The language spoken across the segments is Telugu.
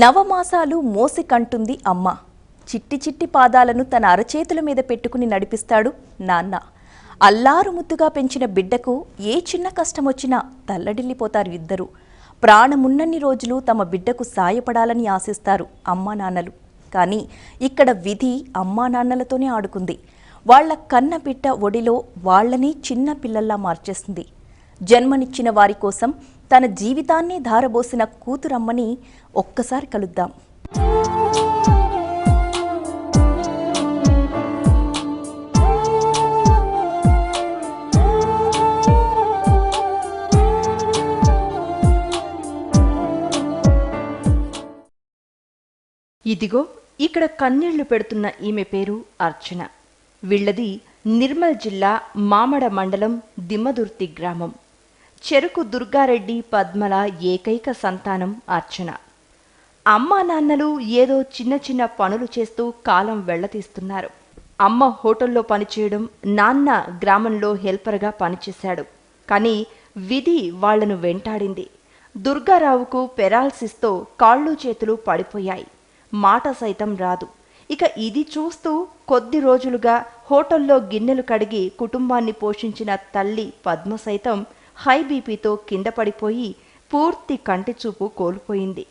నవమాసాలు మోసి కంటుంది అమ్మ. చిట్టి చిట్టి పాదాలను తన అరచేతుల మీద పెట్టుకుని నడిపిస్తాడు నాన్న. అల్లారు ముద్దుగా పెంచిన బిడ్డకు ఏ చిన్న కష్టం వచ్చినా తల్లడిల్లిపోతారు ఇద్దరు. ప్రాణమున్నన్ని రోజులు తమ బిడ్డకు సాయపడాలని ఆశిస్తారు అమ్మా నాన్నలు. కానీ ఇక్కడ విధి అమ్మా నాన్నలతోనే ఆడుకుంది. వాళ్ళ కన్న బిడ్డ ఒడిలో వాళ్ళని చిన్న పిల్లల్లా మార్చేస్తుంది జన్మనిచ్చిన వారి కోసం తన జీవితాన్ని ధారబోసిన కూతురమ్మని ఒక్కసారి కలుద్దాం. ఇదిగో ఇక్కడ కన్నీళ్ళు పెడుతున్న ఈమె పేరు అర్చన. వీళ్ళది నిర్మల్ జిల్లా మామడ మండలం దిమ్మదుర్తి గ్రామం. చెరుకు దుర్గారెడ్డి పద్మల ఏకైక సంతానం అర్చన. అమ్మా నాన్నలు ఏదో చిన్న చిన్న పనులు చేస్తూ కాలం వెళ్ళతీస్తున్నారు. అమ్మ హోటల్లో పనిచేయడం నాన్న గ్రామంలో హెల్పర్గా పనిచేశాడు. కానీ విధి వాళ్ళను వెంటాడింది. దుర్గారావుకు పెరాల్సిస్తో కాళ్ళు చేతులు పడిపోయాయి. మాట సైతం రాదు. ఇక ఇది చూస్తూ కొద్ది రోజులుగా హోటల్లో గిన్నెలు కడిగి కుటుంబాన్ని పోషించిన తల్లి పద్మ సైతం హై బీపీతో కింద పడిపోయి పూర్తి కంటి చూపు కోల్పోయింది.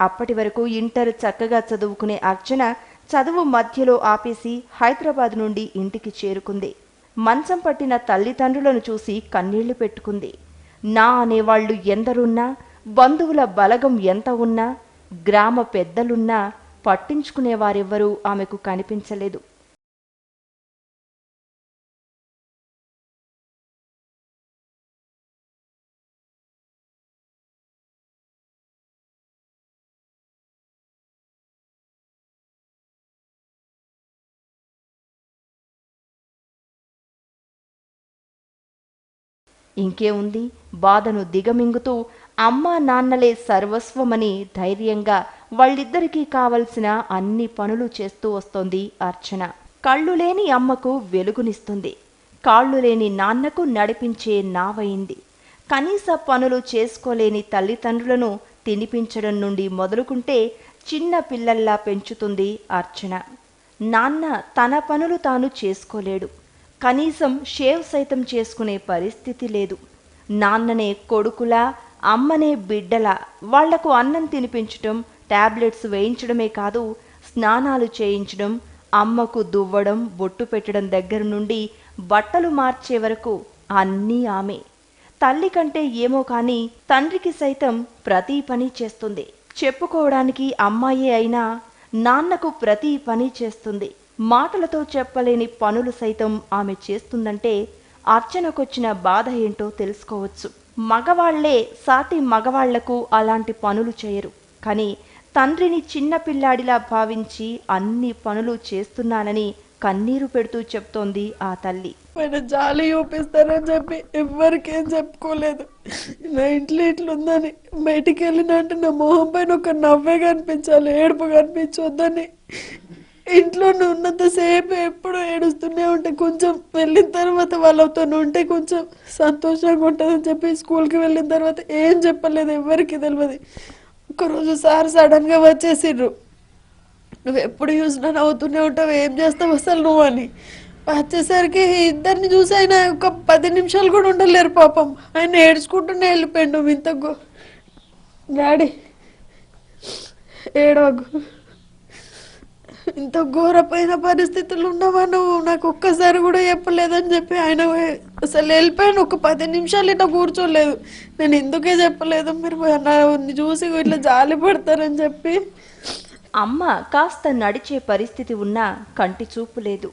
అప్పటి వరకు ఇంటర్ చక్కగా చదువుకునే అర్చన చదువు మధ్యలో ఆపేసి హైదరాబాద్ నుండి ఇంటికి చేరుకుంది. మంచం పట్టిన తల్లిదండ్రులను చూసి కన్నీళ్ళు పెట్టుకుంది. నా అనేవాళ్ళు ఎందరున్నా బంధువుల బలగం ఎంత ఉన్నా గ్రామ పెద్దలున్నా పట్టించుకునేవారెవ్వరూ ఆమెకు కనిపించలేదు. ఇంకేముంది బాధను దిగమింగుతూ అమ్మా నాన్నలే సర్వస్వమని ధైర్యంగా వాళ్ళిద్దరికీ కావలసిన అన్ని పనులు చేస్తూ వస్తోంది అర్చన. కళ్ళు లేని అమ్మకు వెలుగునిస్తుంది. కాళ్ళు లేని నాన్నకు నడిపించే నావయింది కనీస పనులు చేసుకోలేని తల్లిదండ్రులను తినిపించడం నుండి మొదలుకుంటే చిన్న పిల్లల్లా పెంచుతుంది అర్చన. నాన్న తన పనులు తాను చేసుకోలేడు. కనీసం షేవ్ సైతం చేసుకునే పరిస్థితి లేదు. నాన్ననే కొడుకులా అమ్మనే బిడ్డలా వాళ్ళకు అన్నం తినిపించడం టాబ్లెట్స్ వేయించడమే కాదు స్నానాలు చేయించడం అమ్మకు దువ్వడం బొట్టు పెట్టడం దగ్గర నుండి బట్టలు మార్చే వరకు అన్నీ ఆమె. తల్లి కంటే ఏమో కానీ తండ్రికి సైతం ప్రతి పని చేస్తుంది. చెప్పుకోవడానికి అమ్మాయే అయినా నాన్నకు ప్రతి పని చేస్తుంది. మాటలతో చెప్పలేని పనులు సైతం ఆమె చేస్తుందంటే అర్చనకొచ్చిన బాధ ఏంటో తెలుసుకోవచ్చు. మగవాళ్ళే సాటి మగవాళ్ళకు అలాంటి పనులు చేయరు. కానీ తండ్రిని చిన్న పిల్లాడిలా భావించి అన్ని పనులు చేస్తున్నానని కన్నీరు పెడుతూ చెప్తోంది ఆ తల్లి. పైన జాలి చూపిస్తారని చెప్పి ఎవరికేం చెప్పుకోలేదు. నా ఇంట్లో ఇట్లుందని బయటికి వెళ్ళినంటే నా మొహం పైన ఒక నవ్వే కనిపించాలి ఏడుపు కనిపించొద్దని. ఇంట్లో ఉన్నంతసేపు ఎప్పుడు ఏడుస్తూనే ఉంటే కొంచెం వెళ్ళిన తర్వాత వాళ్ళతో ఉంటే కొంచెం సంతోషంగా ఉంటుందని చెప్పి స్కూల్కి వెళ్ళిన తర్వాత ఏం చెప్పలేదు ఎవరికి తెలియదు ఒకరోజు సార్ సడన్గా వచ్చేసిండ్రు. నువ్వు ఎప్పుడు చూసినా నవ్వుతూనే ఉంటావు ఏం చేస్తావు అసలు నువ్వు అని. వచ్చేసరికి ఇద్దరిని చూసి ఆయన ఒక పది నిమిషాలు కూడా ఉండలేరు పాపం. ఆయన ఏడ్చుకుంటూనే వెళ్ళిపోయాడు. ఇంత గో డాడీ ఏడవకు. ఇంత ఘోరమైన పరిస్థితులు ఉన్నావా నువ్వు? నాకు ఒక్కసారి కూడా చెప్పలేదని చెప్పి ఆయన అసలు వెళ్ళిపోయాను ఒక పది నిమిషాలు ఇట్లా కూర్చోలేదు. నేను ఎందుకే చెప్పలేదు? మీరు నా చూసి ఇట్లా జాలి పడతారని చెప్పి. అమ్మ కాస్త నడిచే పరిస్థితి ఉన్నా కంటి చూపు లేదు.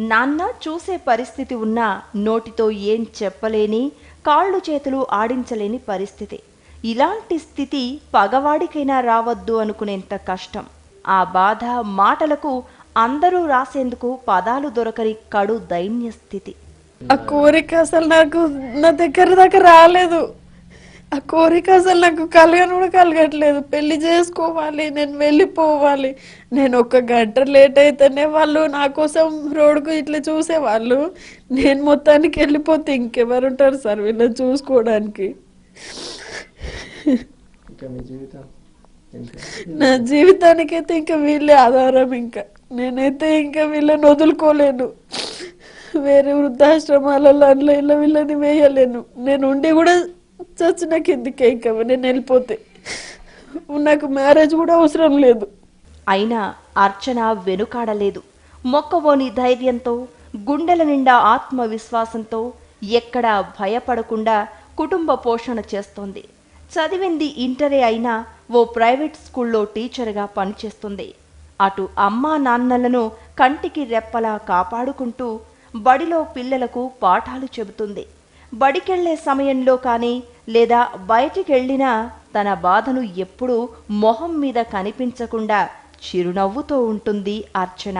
నాన్న చూసే పరిస్థితి ఉన్నా నోటితో ఏం చెప్పలేని కాళ్ళు చేతులు ఆడించలేని పరిస్థితి. ఇలాంటి స్థితి పగవాడికైనా రావద్దు అనుకునేంత కష్టం. ఆ బాధ మాటలకు అందరూ రాసేందుకు పదాలు దొరకని కడు దైన్య స్థితి. ఆ కోరిక అసలు నాకు నా దగ్గర దాకా రాలేదు. ఆ కోరిక అసలు నాకు కలగను కూడా కలగట్లేదు. పెళ్ళి చేసుకోవాలి నేను వెళ్ళిపోవాలి. నేను ఒక గంట లేట్ అయితేనే వాళ్ళు నా కోసం రోడ్కు ఇట్లా చూసేవాళ్ళు. నేను మొత్తానికి వెళ్ళిపోతే ఇంకెవరు ఉంటారు సార్ వీళ్ళని చూసుకోవడానికి? ఇంకా మీ జీవితం? నా జీవితానికైతే ఇంకా వీళ్ళే ఆధారం ఇంకా. నేనైతే ఇంకా వీళ్ళని వదులుకోలేను. వేరే వృద్ధాశ్రమాలలో అందులో ఇలా వీళ్ళని వేయలేను. నేను ఉండి కూడా చచ్చిన కిందికే ఇంకా? నేను వెళ్ళిపోతే. నాకు మ్యారేజ్ కూడా అవసరం లేదు. అయినా అర్చన వెనుకాడలేదు. మొక్కవోని ధైర్యంతో గుండెల నిండా ఆత్మవిశ్వాసంతో ఎక్కడా భయపడకుండా కుటుంబ పోషణ చేస్తోంది. చదివింది ఇంటరే అయినా ఓ ప్రైవేట్ స్కూల్లో టీచర్గా పనిచేస్తుంది. అటు అమ్మా నాన్నలను కంటికి రెప్పలా కాపాడుకుంటూ బడిలో పిల్లలకు పాఠాలు చెబుతుంది. బడికెళ్ళే సమయంలో కానీ లేదా బయటికెళ్ళినా తన బాధను ఎప్పుడూ మొహం మీద కనిపించకుండా చిరునవ్వుతో ఉంటుంది అర్చన.